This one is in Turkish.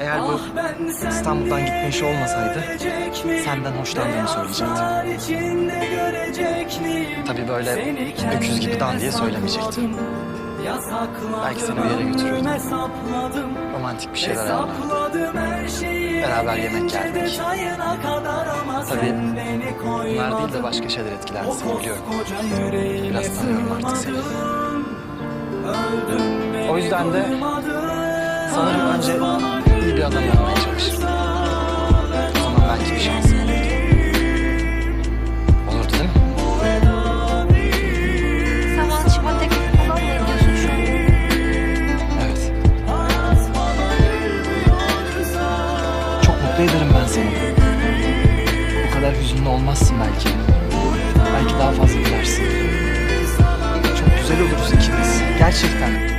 Eğer bu İstanbul'dan gitme işi olmasaydı senden hoşlandığımı söyleyecektim. Tabii böyle öküz gibi dan diye söylemeyecektim. Belki seni bir yere götürürdüm. Romantik bir şeyler ayarlardım. Beraber yemek yerdik. Tabii bunlar değil de başka şeyler etkilerdi seni biliyorum. Biraz tanıyorum artık seni. O yüzden de sanırım önce mutlu ederim ben seni. Bu kadar hüzünlü olmazsın belki. Belki daha fazla gülersin. Çok güzel oluruz ikimiz. Gerçekten.